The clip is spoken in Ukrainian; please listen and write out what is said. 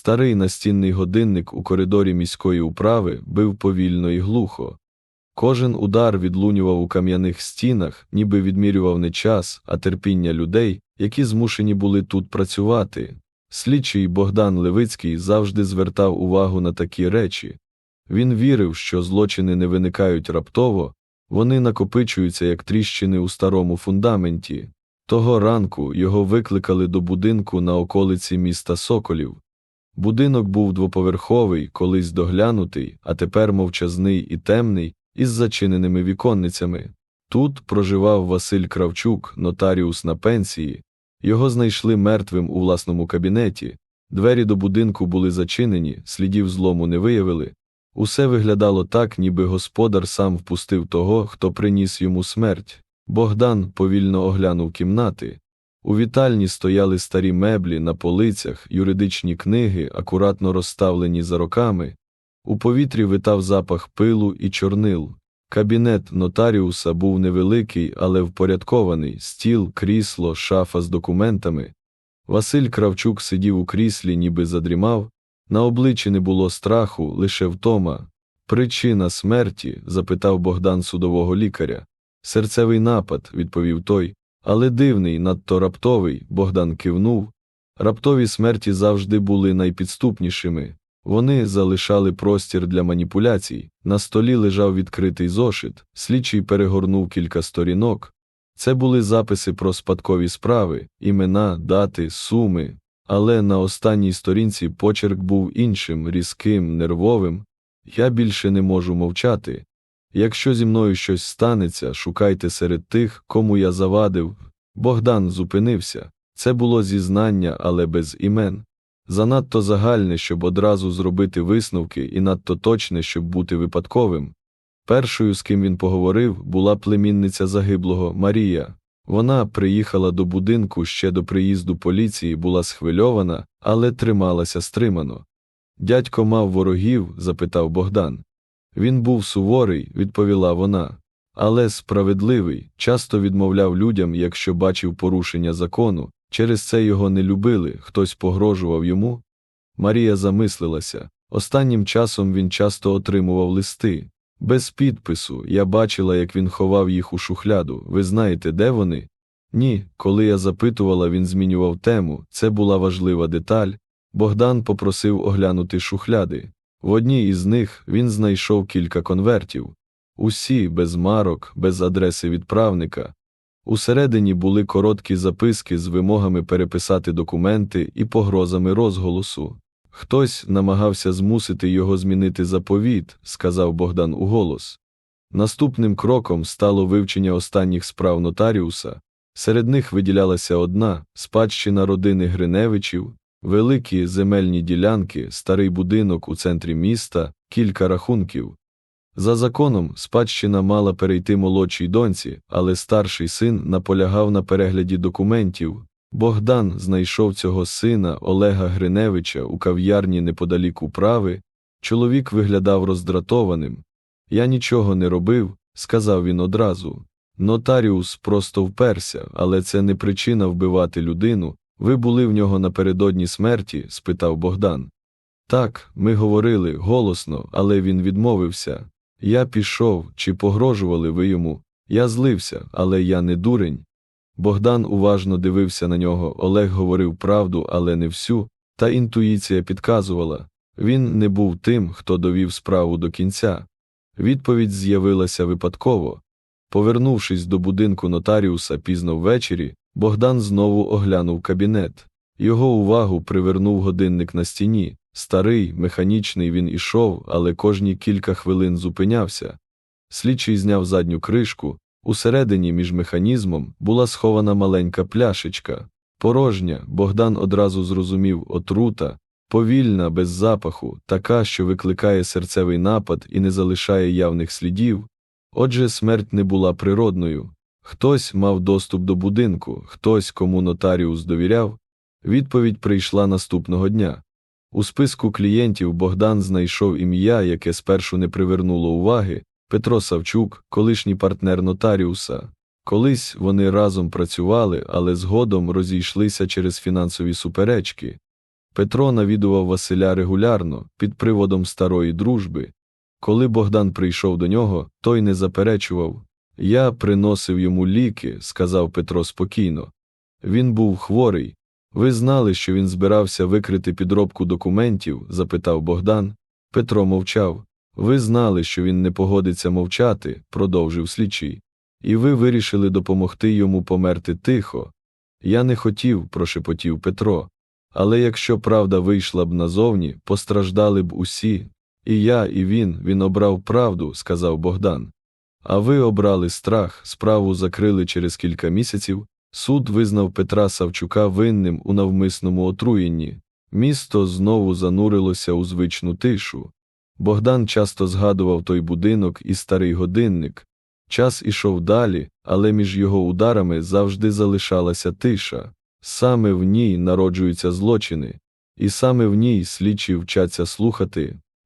Старий настінний годинник у коридорі міської управи бив повільно і глухо. Кожен удар відлунював у кам'яних стінах, ніби відмірював не час, а терпіння людей, які змушені були тут працювати. Слідчий Богдан Левицький завжди звертав увагу на такі речі. Він вірив, що злочини не виникають раптово, вони накопичуються як тріщини у старому фундаменті. Того ранку його викликали до будинку на околиці міста Соколів. Будинок був двоповерховий, колись доглянутий, а тепер мовчазний і темний, із зачиненими віконницями. Тут проживав Василь Кравчук, нотаріус на пенсії. Його знайшли мертвим у власному кабінеті. Двері до будинку були зачинені, слідів злому не виявили. Усе виглядало так, ніби господар сам впустив того, хто приніс йому смерть. Богдан повільно оглянув кімнати. У вітальні стояли старі меблі на полицях, юридичні книги, акуратно розставлені за роками. У повітрі витав запах пилу і чорнил. Кабінет нотаріуса був невеликий, але впорядкований стіл, крісло, шафа з документами. Василь Кравчук сидів у кріслі, ніби задрімав. На обличчі не було страху, лише втома. Причина смерті? запитав Богдан судового лікаря. Серцевий напад, відповів той, але дивний, надто раптовий, Богдан кивнув. Раптові смерті завжди були найпідступнішими. Вони залишали простір для маніпуляцій. На столі лежав відкритий зошит, слідчий перегорнув кілька сторінок. Це були записи про спадкові справи, імена, дати, суми. Але на останній сторінці почерк був іншим, різким, нервовим. Я більше не можу мовчати. Якщо зі мною щось станеться, шукайте серед тих, кому я завадив. Богдан зупинився. Це було зізнання, але без імен. Занадто загальне, щоб одразу зробити висновки, і надто точне, щоб бути випадковим. Першою, з ким він поговорив, була племінниця загиблого Марія. Вона приїхала до будинку ще до приїзду поліції, була схвильована, але трималася стримано. Дядько мав ворогів? запитав Богдан. Він був суворий, відповіла вона, але справедливий, часто відмовляв людям, якщо бачив порушення закону, через це його не любили, хтось погрожував йому. Марія замислилася. Останнім часом він часто отримував листи. Без підпису я бачила, як він ховав їх у шухляду. Ви знаєте, де вони? Ні, коли я запитувала, він змінював тему. Це була важлива деталь. Богдан попросив оглянути шухляди. В одній із них він знайшов кілька конвертів. Усі без марок, без адреси відправника. Усередині були короткі записки з вимогами переписати документи і погрозами розголосу. Хтось намагався змусити його змінити заповіт, сказав Богдан уголос. Наступним кроком стало вивчення останніх справ нотаріуса. Серед них виділялася одна спадщина родини Гриневичів, великі земельні ділянки, старий будинок у центрі міста, кілька рахунків. За законом, спадщина мала перейти молодшій доньці, але старший син наполягав на перегляді документів. Богдан знайшов цього сина Олега Гриневича у кав'ярні неподалік управи. Чоловік виглядав роздратованим. Я нічого не робив, сказав він одразу. Нотаріус просто вперся, але це не причина вбивати людину. Ви були в нього напередодні смерті? спитав Богдан. Так, ми говорили голосно, але він відмовився. Я пішов, чи погрожували ви йому. Я злився, але я не дурень. Богдан уважно дивився на нього. Олег говорив правду, але не всю, та інтуїція підказувала він не був тим, хто довів справу до кінця. Відповідь з'явилася випадково. Повернувшись до будинку нотаріуса пізно ввечері, Богдан знову оглянув кабінет. Його увагу привернув годинник на стіні. Старий, механічний він ішов, але кожні кілька хвилин зупинявся. Слідчий зняв задню кришку. Усередині між механізмом була схована маленька пляшечка. Порожня, Богдан одразу зрозумів отрута, повільна, без запаху, така, що викликає серцевий напад і не залишає явних слідів. Отже, смерть не була природною. Хтось мав доступ до будинку, хтось, кому нотаріус довіряв. Відповідь прийшла наступного дня. У списку клієнтів Богдан знайшов ім'я, яке спершу не привернуло уваги Петро Савчук, колишній партнер нотаріуса. Колись вони разом працювали, але згодом розійшлися через фінансові суперечки. Петро навідував Василя регулярно, під приводом старої дружби. Коли Богдан прийшов до нього, той не заперечував. Я приносив йому ліки, сказав Петро спокійно. Він був хворий. Ви знали, що він збирався викрити підробку документів? запитав Богдан. Петро мовчав. Ви знали, що він не погодиться мовчати, продовжив слідчий. І ви вирішили допомогти йому померти тихо. Я не хотів, прошепотів Петро. Але якщо правда вийшла б назовні, постраждали б усі. І я, і він, він обрав правду, сказав Богдан. А ви обрали страх, справу закрили через кілька місяців. Суд визнав Петра Савчука винним у навмисному отруєнні. Місто знову занурилося у звичну тишу. Богдан часто згадував той будинок і старий годинник. Час ішов далі, але між його ударами завжди залишалася тиша. Саме в ній народжуються злочини, і саме в ній слідчі вчаться слухати,